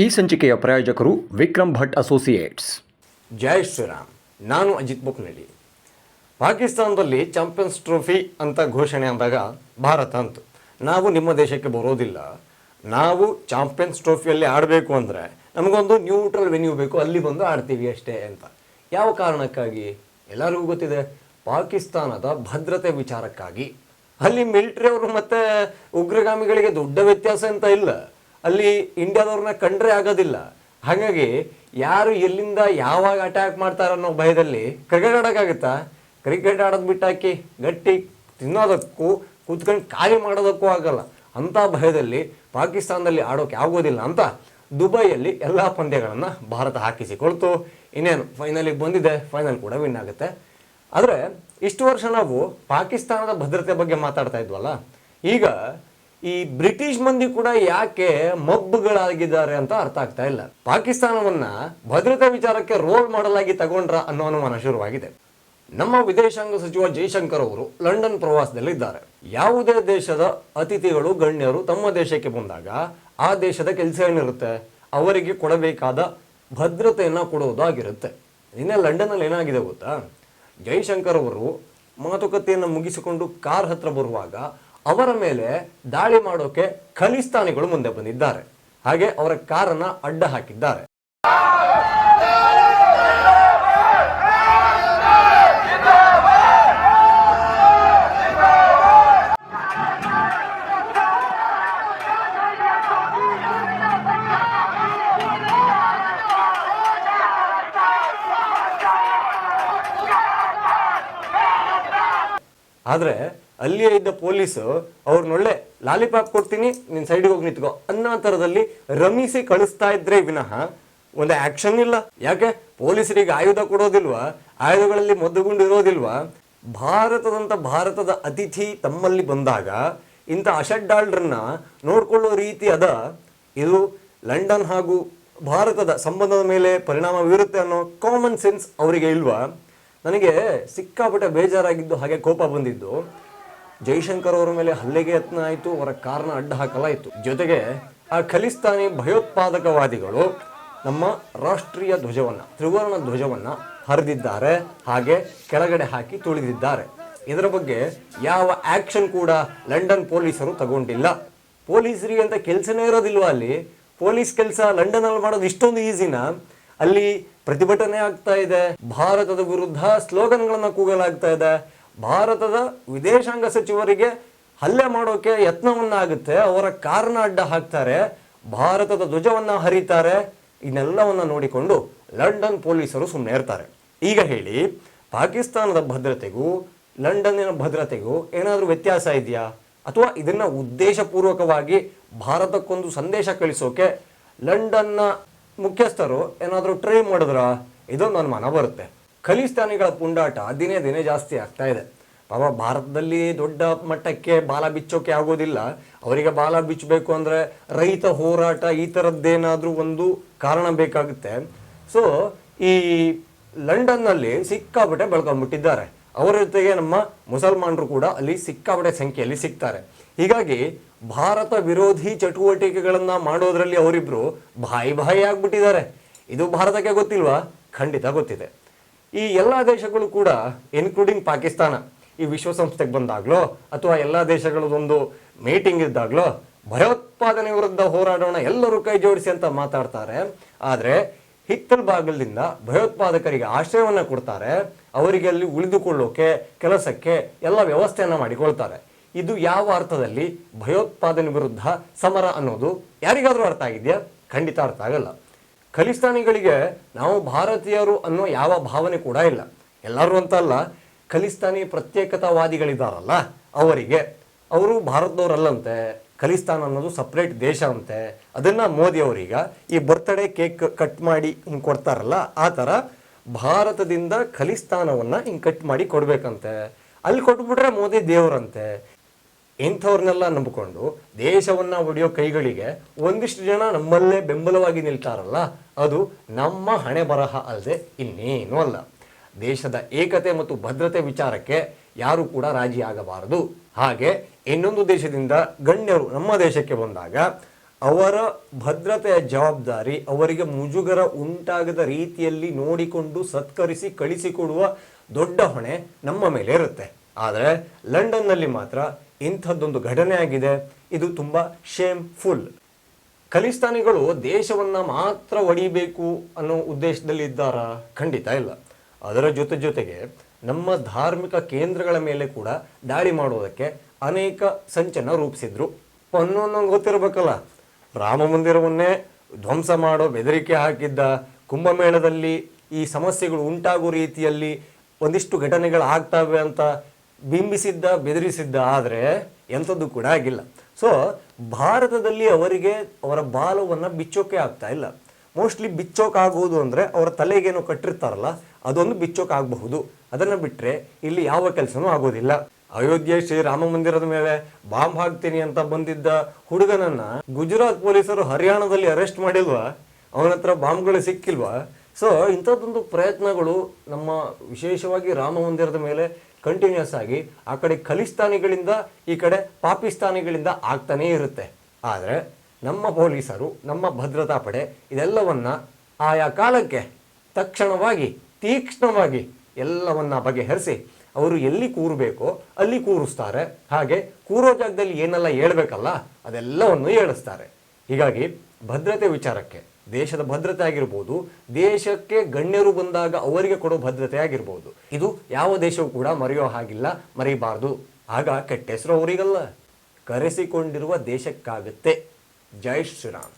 ಈ ಸಂಚಿಕೆಯ ಪ್ರಾಯೋಜಕರು ವಿಕ್ರಮ್ ಭಟ್ ಅಸೋಸಿಯೇಟ್ಸ್. ಜಯ ಶ್ರೀರಾಮ್. ನಾನು ಅಜಿತ್ ಬುಕ್ನಳ್ಳಿ. ಪಾಕಿಸ್ತಾನದಲ್ಲಿ ಚಾಂಪಿಯನ್ಸ್ ಟ್ರೋಫಿ ಅಂತ ಘೋಷಣೆ ಅಂದಾಗ ಭಾರತ ಅಂತು, ನಾವು ನಿಮ್ಮ ದೇಶಕ್ಕೆ ಬರೋದಿಲ್ಲ. ನಾವು ಚಾಂಪಿಯನ್ಸ್ ಟ್ರೋಫಿಯಲ್ಲಿ ಆಡಬೇಕು ಅಂದರೆ ನಮಗೊಂದು ನ್ಯೂಟ್ರಲ್ ವೆನ್ಯೂ ಬೇಕು, ಅಲ್ಲಿ ಬಂದು ಆಡ್ತೀವಿ ಅಷ್ಟೇ ಅಂತ. ಯಾವ ಕಾರಣಕ್ಕಾಗಿ? ಎಲ್ಲರಿಗೂ ಗೊತ್ತಿದೆ, ಪಾಕಿಸ್ತಾನದ ಭದ್ರತೆ ವಿಚಾರಕ್ಕಾಗಿ. ಅಲ್ಲಿ ಮಿಲಿಟರಿ ಅವರು ಮತ್ತೆ ಉಗ್ರಗಾಮಿಗಳಿಗೆ ದೊಡ್ಡ ವ್ಯತ್ಯಾಸ ಅಂತ ಇಲ್ಲ. ಅಲ್ಲಿ ಇಂಡಿಯಾದವ್ರನ್ನ ಕಂಡ್ರೆ ಆಗೋದಿಲ್ಲ. ಹಾಗಾಗಿ ಯಾರು ಎಲ್ಲಿಂದ ಯಾವಾಗ ಅಟ್ಯಾಕ್ ಮಾಡ್ತಾರ ಅನ್ನೋ ಭಯದಲ್ಲಿ ಕ್ರಿಕೆಟ್ ಆಡೋಕ್ಕಾಗುತ್ತಾ? ಕ್ರಿಕೆಟ್ ಆಡೋದು ಬಿಟ್ಟಾಕಿ ಗಟ್ಟಿ ತಿನ್ನೋದಕ್ಕೂ, ಕೂತ್ಕೊಂಡು ಖಾಲಿ ಮಾಡೋದಕ್ಕೂ ಆಗಲ್ಲ. ಅಂಥ ಭಯದಲ್ಲಿ ಪಾಕಿಸ್ತಾನದಲ್ಲಿ ಆಡೋಕೆ ಆಗೋದಿಲ್ಲ ಅಂತ ದುಬೈಯಲ್ಲಿ ಎಲ್ಲ ಪಂದ್ಯಗಳನ್ನು ಭಾರತ ಹಾಕಿಸಿಕೊಳ್ತು. ಇನ್ನೇನು ಫೈನಲಿಗೆ ಬಂದಿದೆ ಫೈನಲ್ ಕೂಡ ವಿನ್ ಆಗುತ್ತೆ. ಆದರೆ ಇಷ್ಟು ವರ್ಷ ನಾವು ಪಾಕಿಸ್ತಾನದ ಭದ್ರತೆ ಬಗ್ಗೆ ಮಾತಾಡ್ತಾ ಇದ್ವಲ್ಲ? ಈಗ ಈ ಬ್ರಿಟಿಷ್ ಮಂದಿ ಕೂಡ ಯಾಕೆ ಮಬ್ಬುಗಳಾಗಿದ್ದಾರೆ ಅಂತ ಅರ್ಥ ಆಗ್ತಾ ಇಲ್ಲ. ಪಾಕಿಸ್ತಾನವನ್ನ ಭದ್ರತಾ ವಿಚಾರಕ್ಕೆ ರೋಲ್ ಮಾಡಲಾಗಿ ತಗೊಂಡ್ರ ಅನ್ನೋ ಅನುಮಾನ ಶುರುವಾಗಿದೆ. ನಮ್ಮ ವಿದೇಶಾಂಗ ಸಚಿವ ಜೈಶಂಕರ್ ಅವರು ಲಂಡನ್ ಪ್ರವಾಸದಲ್ಲಿದ್ದಾರೆ. ಯಾವುದೇ ದೇಶದ ಅತಿಥಿಗಳು, ಗಣ್ಯರು ತಮ್ಮ ದೇಶಕ್ಕೆ ಬಂದಾಗ ಆ ದೇಶದ ಕೆಲಸ ಏನಿರುತ್ತೆ? ಅವರಿಗೆ ಕೊಡಬೇಕಾದ ಭದ್ರತೆಯನ್ನು ಕೊಡುವುದಾಗಿರುತ್ತೆ ನಿನ್ನೆ ಲಂಡನ್ನಲ್ಲಿ ಏನಾಗಿದೆ ಗೊತ್ತಾ? ಜೈಶಂಕರ್ ಅವರು ಮಾತುಕತೆಯನ್ನು ಮುಗಿಸಿಕೊಂಡು ಕಾರ್ ಹತ್ರ ಬರುವಾಗ ಅವರ ಮೇಲೆ ದಾಳಿ ಮಾಡೋಕೆ ಖಲಿಸ್ತಾನಿಗಳು ಮುಂದೆ ಬಂದಿದ್ದಾರೆ. ಹಾಗೆ ಅವರ ಕಾರನ್ನ ಅಡ್ಡ ಹಾಕಿದ್ದಾರೆ. ಆದ್ರೆ ಅಲ್ಲಿಯೇ ಇದ್ದ ಪೊಲೀಸು ಅವ್ರನ್ನೊಳ್ಳೆ ಲಾಲಿಪಾಪ್ ಕೊಡ್ತೀನಿ, ನಿನ್ ಸೈಡಿಗೆ ಹೋಗಿ ನಿಂತ್ಕೋ ಅನ್ನೋ ಥರದಲ್ಲಿ ರಮಿಸಿ ಕಳಿಸ್ತಾ ಇದ್ರೆ ವಿನಃ ಒಂದು ಆಕ್ಷನ್ ಇಲ್ಲ. ಯಾಕೆ? ಪೊಲೀಸರಿಗೆ ಆಯುಧ ಕೊಡೋದಿಲ್ವಾ? ಆಯುಧಗಳಲ್ಲಿ ಮದ್ದುಗೊಂಡು ಇರೋದಿಲ್ವಾ? ಭಾರತದಂತ ಭಾರತದ ಅತಿಥಿ ತಮ್ಮಲ್ಲಿ ಬಂದಾಗ ಇಂಥ ಅಷಡ್ಡಾಳ್ರನ್ನ ನೋಡ್ಕೊಳ್ಳೋ ರೀತಿ ಅದ. ಇದು ಲಂಡನ್ ಹಾಗೂ ಭಾರತದ ಸಂಬಂಧದ ಮೇಲೆ ಪರಿಣಾಮ ಬೀರುತ್ತೆ ಅನ್ನೋ ಕಾಮನ್ ಸೆನ್ಸ್ ಅವರಿಗೆ ಇಲ್ವಾ? ನನಗೆ ಸಿಕ್ಕಾಪಟ್ಟೆ ಬೇಜಾರಾಗಿದ್ದು ಹಾಗೆ ಕೋಪ ಬಂದಿದ್ದು. ಜೈಶಂಕರ್ ಅವರ ಮೇಲೆ ಹಲ್ಲೆಗೆ ಯತ್ನ ಆಯಿತು, ಅವರ ಕಾರಣ ಅಡ್ಡ ಹಾಕಲಾಯಿತು. ಜೊತೆಗೆ ಆ ಖಲಿಸ್ತಾನಿ ಭಯೋತ್ಪಾದಕವಾದಿಗಳು ನಮ್ಮ ರಾಷ್ಟ್ರೀಯ ಧ್ವಜವನ್ನ, ತ್ರಿವರ್ಣ ಧ್ವಜವನ್ನ ಹರಿದಿದ್ದಾರೆ, ಹಾಗೆ ಕೆಳಗಡೆ ಹಾಕಿ ತುಳಿದಿದ್ದಾರೆ. ಇದರ ಬಗ್ಗೆ ಯಾವ ಆಕ್ಷನ್ ಕೂಡ ಲಂಡನ್ ಪೊಲೀಸರು ತಗೊಂಡಿಲ್ಲ. ಪೊಲೀಸರಿಗೆ ಅಂತ ಕೆಲಸನೇ ಇರೋದಿಲ್ವಾ ಅಲ್ಲಿ? ಪೊಲೀಸ್ ಕೆಲಸ ಲಂಡನ್ ಅಲ್ಲಿ ಮಾಡೋದು ಇಷ್ಟೊಂದು ಈಸಿನಾ? ಅಲ್ಲಿ ಪ್ರತಿಭಟನೆ ಆಗ್ತಾ ಇದೆ, ಭಾರತದ ವಿರುದ್ಧ ಸ್ಲೋಗನ್ಗಳನ್ನು ಕೂಗಲಾಗ್ತಾ ಇದೆ ಭಾರತದ ವಿದೇಶಾಂಗ ಸಚಿವರಿಗೆ ಹಲ್ಲೆ ಮಾಡೋಕೆ ಯತ್ನವನ್ನ ಆಗುತ್ತೆ ಅವರ ಕಾರಣ ಅಡ್ಡ ಹಾಕ್ತಾರೆ, ಭಾರತದ ಧ್ವಜವನ್ನ ಹರಿತಾರೆ, ಇನ್ನೆಲ್ಲವನ್ನು ನೋಡಿಕೊಂಡು ಲಂಡನ್ ಪೊಲೀಸರು ಸುಮ್ಮನೆ ಇರ್ತಾರೆ. ಈಗ ಹೇಳಿ, ಪಾಕಿಸ್ತಾನದ ಭದ್ರತೆಗೂ, ಲಂಡನ್ನಿನ ಭದ್ರತೆಗೂ ಏನಾದರೂ ವ್ಯತ್ಯಾಸ ಇದೆಯಾ? ಅಥವಾ ಇದನ್ನ ಉದ್ದೇಶಪೂರ್ವಕವಾಗಿ ಭಾರತಕ್ಕೊಂದು ಸಂದೇಶ ಕಳಿಸೋಕೆ ಲಂಡನ್ನ ಮುಖ್ಯಸ್ಥರು ಏನಾದರೂ ಟ್ರೈ ಮಾಡಿದ್ರಾ? ಇದೊಂದು ಅನುಮಾನ ಬರುತ್ತೆ. ಖಲಿಸ್ತಾನಿಗಳ ಪುಂಡಾಟ ದಿನೇ ದಿನೇ ಜಾಸ್ತಿ ಆಗ್ತಾ ಇದೆ. ಪಾಪ ಭಾರತದಲ್ಲಿ ದೊಡ್ಡ ಮಟ್ಟಕ್ಕೆ ಬಾಲ ಬಿಚ್ಚೋಕೆ ಆಗೋದಿಲ್ಲ. ಅವರಿಗೆ ಬಾಲ ಬಿಚ್ಚಬೇಕು ಅಂದರೆ ರೈತ ಹೋರಾಟ ಈ ಥರದ್ದೇನಾದರೂ ಒಂದು ಕಾರಣ ಬೇಕಾಗುತ್ತೆ. ಸೊ ಈ ಲಂಡನ್ನಲ್ಲಿ ಸಿಕ್ಕಾಪಟ್ಟೆ ಬೆಳ್ಕೊಂಡ್ಬಿಟ್ಟಿದ್ದಾರೆ. ಅವರ ಜೊತೆಗೆ ನಮ್ಮ ಮುಸಲ್ಮಾನರು ಕೂಡ ಅಲ್ಲಿ ಸಿಕ್ಕಾಪಟ್ಟೆ ಸಂಖ್ಯೆಯಲ್ಲಿ ಸಿಗ್ತಾರೆ. ಹೀಗಾಗಿ ಭಾರತ ವಿರೋಧಿ ಚಟುವಟಿಕೆಗಳನ್ನು ಮಾಡೋದರಲ್ಲಿ ಅವರಿಬ್ಬರು ಬಾಯಿ ಬಾಯಿ ಆಗಿಬಿಟ್ಟಿದ್ದಾರೆ. ಇದು ಭಾರತಕ್ಕೆ ಗೊತ್ತಿಲ್ವಾ? ಖಂಡಿತ ಗೊತ್ತಿದೆ. ಈ ಎಲ್ಲ ದೇಶಗಳು ಕೂಡ ಇನ್ಕ್ಲೂಡಿಂಗ್ ಪಾಕಿಸ್ತಾನ, ಈ ವಿಶ್ವಸಂಸ್ಥೆಗೆ ಬಂದಾಗ್ಲೋ, ಅಥವಾ ಎಲ್ಲ ದೇಶಗಳದೊಂದು ಮೀಟಿಂಗ್ ಇದ್ದಾಗ್ಲೋ, ಭಯೋತ್ಪಾದನೆ ವಿರುದ್ಧ ಹೋರಾಡೋಣ, ಎಲ್ಲರೂ ಕೈ ಜೋಡಿಸಿ ಅಂತ ಮಾತಾಡ್ತಾರೆ. ಆದರೆ ಹಿತ್ತಲ ಬಾಗಿಲಿಂದ ಭಯೋತ್ಪಾದಕರಿಗೆ ಆಶ್ರಯವನ್ನು ಕೊಡ್ತಾರೆ. ಅವರಿಗೆ ಅಲ್ಲಿ ಉಳಿದುಕೊಳ್ಳೋಕೆ, ಕೆಲಸಕ್ಕೆ ಎಲ್ಲ ವ್ಯವಸ್ಥೆಯನ್ನು ಮಾಡಿಕೊಳ್ತಾರೆ. ಇದು ಯಾವ ಅರ್ಥದಲ್ಲಿ ಭಯೋತ್ಪಾದನೆ ವಿರುದ್ಧ ಸಮರ ಅನ್ನೋದು? ಯಾರಿಗಾದರೂ ಅರ್ಥ ಆಗಿದೆಯಾ? ಖಂಡಿತ ಅರ್ಥ ಆಗಲ್ಲ. ಖಲಿಸ್ತಾನಿಗಳಿಗೆ ನಾವು ಭಾರತೀಯರು ಅನ್ನೋ ಯಾವ ಭಾವನೆ ಕೂಡ ಇಲ್ಲ. ಎಲ್ಲರೂ ಅಂತ ಅಲ್ಲ, ಖಲಿಸ್ತಾನಿ ಪ್ರತ್ಯೇಕತಾವಾದಿಗಳಿದ್ದಾರಲ್ಲ ಅವರಿಗೆ. ಅವರು ಭಾರತದವರಲ್ಲಂತೆ, ಖಲಿಸ್ತಾನ್ ಅನ್ನೋದು ಸಪ್ರೇಟ್ ದೇಶ ಅಂತೆ. ಅದನ್ನು ಮೋದಿ ಅವರೀಗ ಈ ಬರ್ತ್ಡೇ ಕೇಕ್ ಕಟ್ ಮಾಡಿ ಹಿಂಗೆ ಕೊಡ್ತಾರಲ್ಲ, ಆ ಥರ ಭಾರತದಿಂದ ಖಲಿಸ್ತಾನವನ್ನು ಹಿಂಗೆ ಕಟ್ ಮಾಡಿ ಕೊಡಬೇಕಂತೆ. ಅಲ್ಲಿ ಕೊಟ್ಬಿಟ್ರೆ ಮೋದಿ ದೇವರಂತೆ. ಇಂಥವ್ರನ್ನೆಲ್ಲ ನಂಬಿಕೊಂಡು ದೇಶವನ್ನು ಒಡೆಯೋ ಕೈಗಳಿಗೆ ಒಂದಿಷ್ಟು ಜನ ನಮ್ಮಲ್ಲೇ ಬೆಂಬಲವಾಗಿ ನಿಲ್ತಾರಲ್ಲ, ಅದು ನಮ್ಮ ಹಣೆ ಬರಹ ಅಲ್ಲದೆ ಇನ್ನೇನೂ ಅಲ್ಲ. ದೇಶದ ಏಕತೆ ಮತ್ತು ಭದ್ರತೆ ವಿಚಾರಕ್ಕೆ ಯಾರೂ ಕೂಡ ರಾಜಿ ಆಗಬಾರದು. ಹಾಗೆ ಇನ್ನೊಂದು ದೇಶದಿಂದ ಗಣ್ಯರು ನಮ್ಮ ದೇಶಕ್ಕೆ ಬಂದಾಗ ಅವರ ಭದ್ರತೆಯ ಜವಾಬ್ದಾರಿ ಅವರಿಗೆ ಮುಜುಗರ ಉಂಟಾಗದ ರೀತಿಯಲ್ಲಿ ನೋಡಿಕೊಂಡು ಸತ್ಕರಿಸಿ ಕಳಿಸಿಕೊಡುವ ದೊಡ್ಡ ಹೊಣೆ ನಮ್ಮ ಮೇಲೆ ಇರುತ್ತೆ. ಆದರೆ ಲಂಡನ್ನಲ್ಲಿ ಮಾತ್ರ ಇಂಥದ್ದೊಂದು ಘಟನೆ ಆಗಿದೆ. ಇದು ತುಂಬ ಶೇಮ್ಫುಲ್ ಖಲಿಸ್ತಾನಿಗಳು ದೇಶವನ್ನ ಮಾತ್ರ ಒಡಿಬೇಕು ಅನ್ನೋ ಉದ್ದೇಶದಲ್ಲಿ ಇದ್ದಾರಾ? ಖಂಡಿತ ಇಲ್ಲ. ಅದರ ಜೊತೆ ಜೊತೆಗೆ ನಮ್ಮ ಧಾರ್ಮಿಕ ಕೇಂದ್ರಗಳ ಮೇಲೆ ಕೂಡ ದಾಳಿ ಮಾಡುವುದಕ್ಕೆ ಅನೇಕ ಸಂಚನ ರೂಪಿಸಿದ್ರು. ಅನ್ನೋದು ಗೊತ್ತಿರಬೇಕಲ್ಲ. ರಾಮ ಮಂದಿರವನ್ನೇ ಧ್ವಂಸ ಮಾಡೋ ಬೆದರಿಕೆ ಹಾಕಿದ್ದ ಕುಂಭಮೇಳದಲ್ಲಿ ಈ ಸಮಸ್ಯೆಗಳು ಉಂಟಾಗೋ ರೀತಿಯಲ್ಲಿ ಒಂದಿಷ್ಟು ಘಟನೆಗಳು ಆಗ್ತವೆ ಅಂತ ಬಿಂಬಿಸಿದ್ದ, ಬೆದರಿಸಿದ್ದ ಆದರೆ ಎಂಥದ್ದು ಕೂಡ ಆಗಿಲ್ಲ. ಸೊ ಭಾರತದಲ್ಲಿ ಅವರಿಗೆ ಅವರ ಬಾಲವನ್ನು ಬಿಚ್ಚೋಕೆ ಆಗ್ತಾ ಇಲ್ಲ. ಮೋಸ್ಟ್ಲಿ ಬಿಚ್ಚೋಕಾಗೋದು ಅಂದರೆ ಅವರ ತಲೆಗೇನೋ ಕಟ್ಟಿರ್ತಾರಲ್ಲ, ಅದೊಂದು ಬಿಚ್ಚೋಕಾಗಬಹುದು. ಅದನ್ನು ಬಿಟ್ಟರೆ ಇಲ್ಲಿ ಯಾವ ಕೆಲಸನೂ ಆಗೋದಿಲ್ಲ. ಅಯೋಧ್ಯೆ ಶ್ರೀರಾಮ ಮಂದಿರದ ಮೇಲೆ ಬಾಂಬ್ ಹಾಕ್ತೀನಿ ಅಂತ ಬಂದಿದ್ದ ಹುಡುಗನನ್ನು ಗುಜರಾತ್ ಪೊಲೀಸರು ಹರಿಯಾಣದಲ್ಲಿ ಅರೆಸ್ಟ್ ಮಾಡಿಲ್ವಾ? ಅವನ ಹತ್ರ ಬಾಂಬ್ಗಳು ಸಿಕ್ಕಿಲ್ವಾ? ಸೊ ಇಂಥದ್ದೊಂದು ಪ್ರಯತ್ನಗಳು ನಮ್ಮ ವಿಶೇಷವಾಗಿ ರಾಮ ಮಂದಿರದ ಮೇಲೆ ಕಂಟಿನ್ಯೂಸ್ ಆಗಿ ಆ ಕಡೆ ಖಲಿಸ್ತಾನಿಗಳಿಂದ ಈ ಕಡೆ ಪಾಕಿಸ್ತಾನಿಗಳಿಂದ ಆಗ್ತಾನೇ ಇರುತ್ತೆ. ಆದರೆ ನಮ್ಮ ಪೊಲೀಸರು, ನಮ್ಮ ಭದ್ರತಾ ಪಡೆ ಇದೆಲ್ಲವನ್ನ ಆಯಾ ಕಾಲಕ್ಕೆ ತಕ್ಷಣವಾಗಿ, ತೀಕ್ಷ್ಣವಾಗಿ ಎಲ್ಲವನ್ನ ಬಗೆಹರಿಸಿ ಅವರು ಎಲ್ಲಿ ಕೂರಬೇಕೋ ಅಲ್ಲಿ ಕೂರಿಸ್ತಾರೆ. ಹಾಗೆ ಕೂರೋ ಜಾಗದಲ್ಲಿ ಏನೆಲ್ಲ ಹೇಳ್ಬೇಕಲ್ಲ ಅದೆಲ್ಲವನ್ನು ಹೇಳಿಸ್ತಾರೆ ಹೀಗಾಗಿ ಭದ್ರತೆ ವಿಚಾರಕ್ಕೆ ದೇಶದ ಭದ್ರತೆ ಆಗಿರ್ಬೋದು, ದೇಶಕ್ಕೆ ಗಣ್ಯರು ಬಂದಾಗ ಅವರಿಗೆ ಕೊಡೋ ಭದ್ರತೆ ಆಗಿರ್ಬೋದು. ಇದು ಯಾವ ದೇಶವೂ ಕೂಡ ಮರೆಯೋ ಹಾಗಿಲ್ಲ ಮರೆಯಬಾರ್ದು ಆಗ ಕೆಟ್ಟ ಹೆಸರು ಅವರಿಗಲ್ಲ. ಕರೆಸಿಕೊಂಡಿರುವ ದೇಶಕ್ಕಾಗುತ್ತೆ. ಜೈ ಶ್ರೀರಾಮ್.